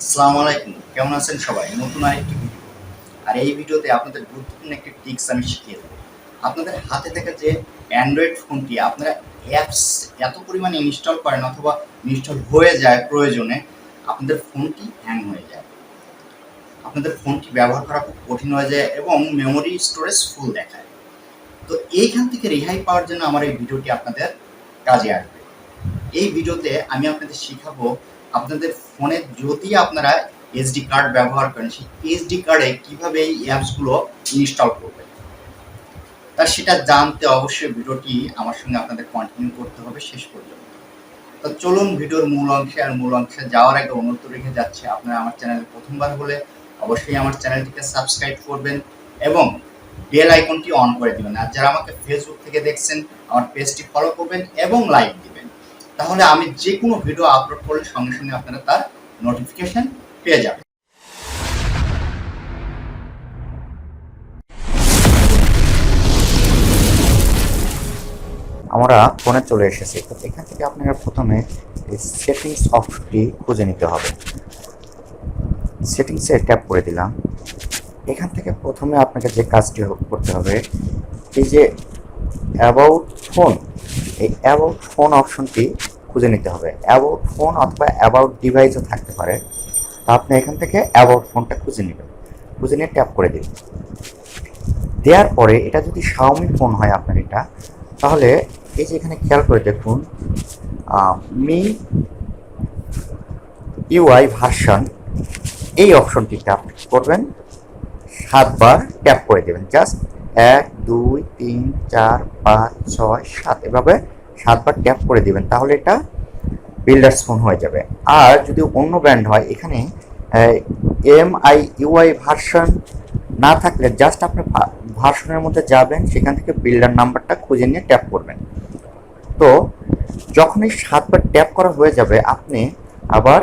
আসসালামু আলাইকুম। কেমন আছেন সবাই? নতুন আরেকটি ভিডিও। আর এই ভিডিওতে আপনাদের গুরুত্বপূর্ণ একটি টিক্স আমি শিখিয়ে দেবো। আপনাদের হাতে থাকা যে অ্যান্ড্রয়েড ফোনটি, আপনারা অ্যাপস এত পরিমাণে ইনস্টল করেন অথবা ইনস্টল হয়ে যায় প্রয়োজনে, আপনাদের ফোনটি হ্যাং হয়ে যায়। আপনাদের ফোনটি ব্যবহার করা খুব কঠিন হয়ে যায় এবং মেমোরি স্টোরেজ ফুল দেখায়। তো এইখান থেকে রেহাই পাওয়ার জন্য আমার এই ভিডিওটি আপনাদের কাজে আসবে। এই ভিডিওতে আমি আপনাদের শিখাবো আপনাদের ফোনে যদি আপনারা এসডি কার্ড ব্যবহার করেন, সেই এসডি কার্ডে কীভাবে এই অ্যাপসগুলো ইনস্টল করবেন? তা সেটা জানতে অবশ্যই ভিডিওটি আমার সঙ্গে আপনাদের কন্টিনিউ করতে হবে শেষ পর্যন্ত। তো চলুন ভিডিওর মূল অংশে আর মূল অংশে যাওয়ার আগে অনুরোধ রেখে যাচ্ছে, আপনারা আমার চ্যানেলে প্রথমবার হলে অবশ্যই আমার চ্যানেলটিকে সাবস্ক্রাইব করবেন এবং বেল আইকনটি অন করে দিবেন। আর যারা আমাকে ফেসবুক থেকে দেখছেন, আমার পেজটি ফলো করবেন এবং লাইক তাহলে আমি যে কোনো ভিডিও আপলোড করলে সঙ্গে সঙ্গে আপনারা তার নোটিফিকেশন পেয়ে যাবেন। আমরা ফোনে চলে এসেছি, তো এখান থেকে আপনারা প্রথমে সেটিংস অপশনটি খুঁজে নিতে হবে। সেটিংসে ট্যাপ করে দিলাম। এখান থেকে প্রথমে আপনাকে যে কাজটি করতে হবে, এই যে অ্যাবাউট ফোন এই অ্যাবাউট ফোন অপশনটি খুঁজে নিতে হবে। অ্যাবাউট ফোন অথবা অ্যাবাউট ডিভাইসও থাকতে পারে। তা আপনি এখান থেকে অ্যাবাউট ফোনটা খুঁজে নেবেন। খুঁজে নিয়ে ট্যাপ করে দিন। দেওয়ার পরে এটা যদি শাওমি ফোন হয় আপনার এটা, তাহলে এই যে এখানে খেয়াল করে দেখুন মি ইউআই ভার্সন এই অপশনটি ট্যাপ করবেন? সাতবার ট্যাপ করে দেবেন। জাস্ট এক, দুই, তিন, চার, পাঁচ, ছয়, সাত, এভাবে সাতবার ট্যাপ করে দিবেন, তাহলে এটা বিল্ডার্স ফোন হয়ে যাবে। আর যদি অন্য ব্র্যান্ড হয়, এখানে এম আই ইউআই ভার্সন না থাকলে জাস্ট আপনি ভার্সনের মধ্যে যাবেন, সেখান থেকে বিল্ডার নাম্বারটা খুঁজে নিয়ে ট্যাপ করবেন। তো, যখন এই সাতবার ট্যাপ করা হয়ে যাবে, আপনি আবার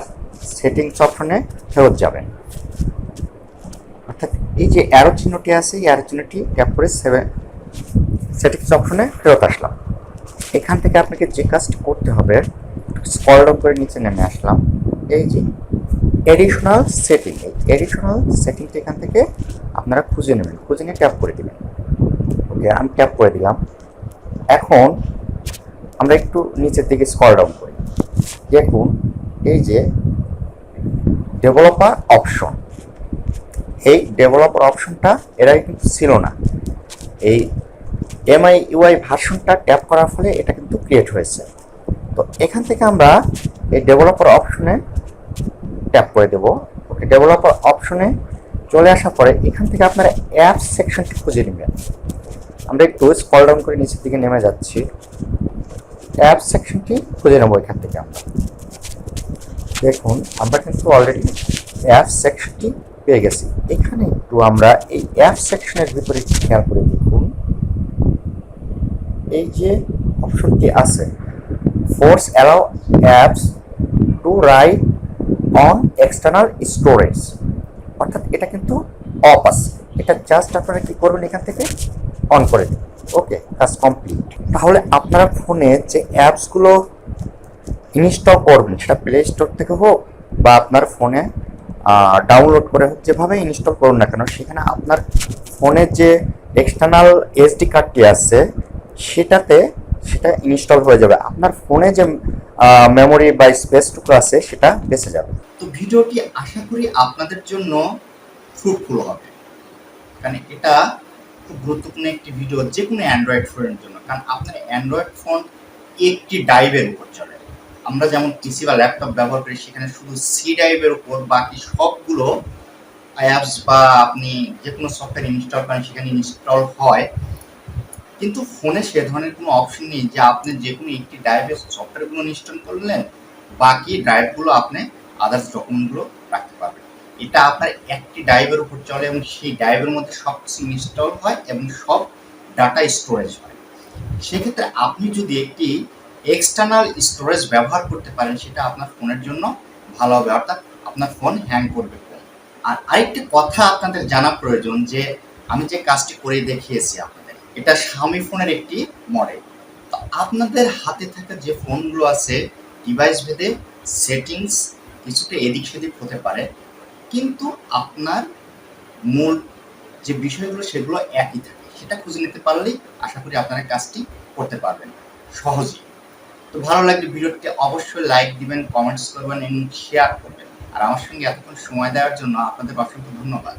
সেটিংস অপশনে ফেরত যাবেন। অর্থাৎ এই যে অ্যারো চিহ্নটি আছে, এই অ্যারো চিহ্নটি ট্যাপ করে সেভেন সেটিংস অপশনে ফেরত আসলাম। এখান থেকে আপনাকে যে কাজটি করতে হবে স্কল ডাউন করে নিচে নেমে আসলাম। এই যে এডিশনাল সেটিং এই এডিশনাল সেটিংটা এখান থেকে আপনারা খুঁজে নেবেন, খুঁজে নিয়ে ট্যাপ করে দিবেন। ওকে আমি ট্যাপ করে দিলাম। এখন আমরা একটু নিচের দিকে স্কল ডাউন করি। দেখুন, এই যে ডেভেলপার অপশন এই ডেভেলপার অপশনটা এরা কিন্তু ছিল না। এই এমআই ইউআই ভার্সনটা ট্যাপ করার ফলে এটা কিন্তু ক্রিয়েট হয়েছে। তো এখান থেকে আমরা এই ডেভেলপার অপশনে ট্যাপ করে দেব। ওকে ডেভেলপার অপশনে চলে আসার পরে এখান থেকে আপনারা অ্যাপস সেকশনটি খুঁজে নেবেন। আমরা একটু স্কল ডাউন করে নিচের দিকে নেমে যাচ্ছি। অ্যাপ সেকশনটি খুঁজে নেব এখান থেকে আমরা। দেখুন, আমরা কিন্তু অলরেডি অ্যাপ সেকশনটি পেয়ে গেছি। এখানে একটু আমরা এই অ্যাপ সেকশনের ভিতরে খেয়াল করে দেখুন এই যে অপশনটি আছে force allow apps to write on external storage অর্থাৎ এটা কিন্তু অফ আছে। এটা জাস্ট আপনারা কি করবেন এখান থেকে? অন করে দিন। ওকে কাজ কমপ্লিট তাহলে আপনারা ফোনে যে অ্যাপসগুলো ইনস্টল করবেন, সেটা প্লে স্টোর থেকে হোক বা আপনার ফোনে ডাউনলোড করে হোক, যেভাবে ইনস্টল করুন না কেন, সেখানে আপনার ফোনের যে এক্সটার্নাল এসডি কার্ডটি আছে সেটাতে সেটা ইনস্টল হয়ে যাবে। আপনার ফোনে যে মেমোরি বা স্পেসটুকু আছে, সেটা বেঁচে যাবে। তো ভিডিওটি আশা করি আপনাদের জন্য ফ্রুটফুল হবে। কারণ এটা খুব গুরুত্বপূর্ণ একটি ভিডিও যে কোনো অ্যান্ড্রয়েড ফোনের জন্য। কারণ আপনার অ্যান্ড্রয়েড ফোন একটি ডাইভের উপর চলে। আমরা যেমন পিসি বা ল্যাপটপ ব্যবহার করি, সেখানে শুধু সি ড্রাইভের উপর, বাকি সবগুলো অ্যাপস বা আপনি যে কোনো সফটওয়্যার ইনস্টল করেন, সেখানে ইনস্টল হয়। কিন্তু ফোনে সে ধরনের কোনো অপশন নেই যে আপনি যে কোনো একটি ড্রাইভের সফটওয়্যারগুলো ইনস্টল করলেন, বাকি ড্রাইভগুলো আপনি আদার্স ডকুমেন্টগুলো রাখতে পারবেন। এটা আপনার একটি ড্রাইভের উপর চলে এবং সেই ড্রাইভের মধ্যে সব কিছু ইনস্টল হয় এবং সব ডাটা স্টোরেজ হয়। সেক্ষেত্রে আপনি যদি একটি এক্সটার্নাল স্টোরেজ ব্যবহার করতে পারেন, সেটা আপনার ফোনের জন্য ভালো হবে, অর্থাৎ আপনার ফোন হ্যাং করবে। আর আরেকটি কথা আপনাদের জানা প্রয়োজন যে, আমি যে কাজটি করে দেখিয়েছি আপনাদের। এটা স্বামী ফোনের একটি মডেল তো আপনাদের হাতে থাকা যে ফোনগুলো আছে ডিভাইস ভেদে সেটিংস কিছুটা এদিক সেদিক হতে পারে। কিন্তু আপনার মূল যে বিষয়গুলো, সেগুলো একই থাকে। সেটা খুঁজে নিতে পারলেই আশা করি আপনারা কাজটি করতে পারবেন সহজেই। তো ভালো লাগলে ভিডিওটিকে অবশ্যই লাইক দিবেন কমেন্টস করবেন এবং শেয়ার করবেন। আর আমার সঙ্গে এতক্ষণ সময় দেওয়ার জন্য আপনাদের অসংখ্য ধন্যবাদ।